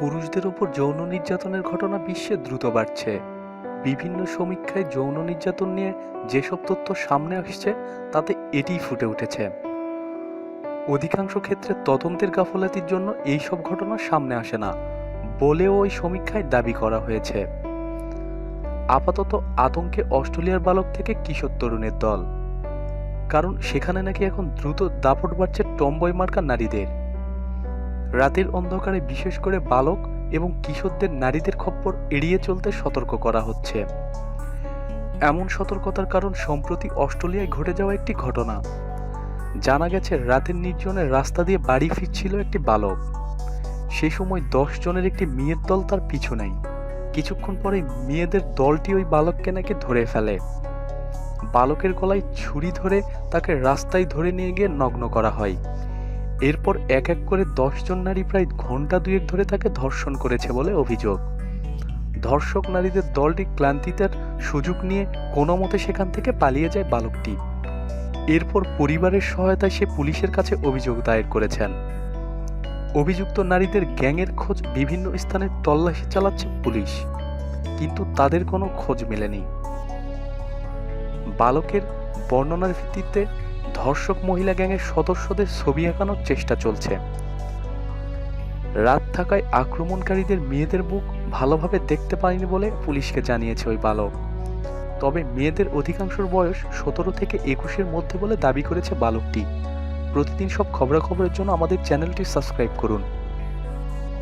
পুরুষদের ওপর যৌন নির্যাতনের ঘটনা বিশ্বে দ্রুত বাড়ছে। বিভিন্ন সমীক্ষায় যৌন নির্যাতন নিয়ে যেসব তথ্য সামনে আসছে, তাতে এটিই ফুটে উঠেছে। অধিকাংশ ক্ষেত্রে তদন্তের গাফলাতির জন্য এইসব ঘটনা সামনে আসে না, বলেও ওই সমীক্ষায় দাবি করা হয়েছে। আপাতত আতঙ্কে অস্ট্রেলিয়ার বালক থেকে কিশোর তরুণের দল। কারণ সেখানে নাকি এখন দ্রুত দাপট বাড়ছে টম্বয় মার্কা নারীদের। রাতের অন্ধকারে বিশেষ করে বালক এবং কিশোরদের নারীদের খপ্পর এড়িয়ে চলতে সতর্ক করা হচ্ছে। এমন সতর্কতার কারণ সম্প্রতি অস্ট্রেলিয়ায় ঘটে যাওয়া একটি ঘটনা। জানা গেছে, রাতের নির্জনের রাস্তা দিয়ে বাড়ি ফিরছিল একটি বালক। সে সময় দশ জনের একটি মেয়ের দল তার পিছু নেয়। কিছুক্ষণ পরে মেয়েদের দলটি ওই বালককে নাকি ধরে ফেলে। বালকের গলায় ছুরি ধরে তাকে রাস্তায় ধরে নিয়ে গিয়ে নগ্ন করা হয়। এরপর এক এক করে দশজন নারী প্রায় ঘণ্টা দুয়েক ধরে তাকে ধর্ষণ করেছে বলে অভিযোগ। ধর্ষক নারীদের দলটি ক্লান্তিতার সুযোগ নিয়ে কোনো মতে সেখান থেকে পালিয়ে যায় বালকটি। এরপর পরিবারের সহায়তায় সে পুলিশের কাছে অভিযোগ দায়ের করেছেন। অভিযুক্ত নারীদের গ্যাংয়ের খোঁজ বিভিন্ন স্থানে তল্লাশি চালাচ্ছে পুলিশ, কিন্তু তাদের কোনো খোঁজ মেলেনি। বালকের বর্ণনার ভিত্তিতে ধর্ষক মহিলা গ্যাংয়ের সদস্যদের ছবি আঁকানোর চেষ্টা চলছে। রাত থাকায় আক্রমণকারীদের মেয়েদের বুক ভালোভাবে দেখতে পায়নি বলে পুলিশকে জানিয়েছে ওই বালক। তবে মেয়েদের অধিকাংশের বয়স সতেরো থেকে একুশের মধ্যে বলে দাবি করেছে বালকটি। প্রতিদিন সব খবরাখবরের জন্য আমাদের চ্যানেলটি সাবস্ক্রাইব করুন।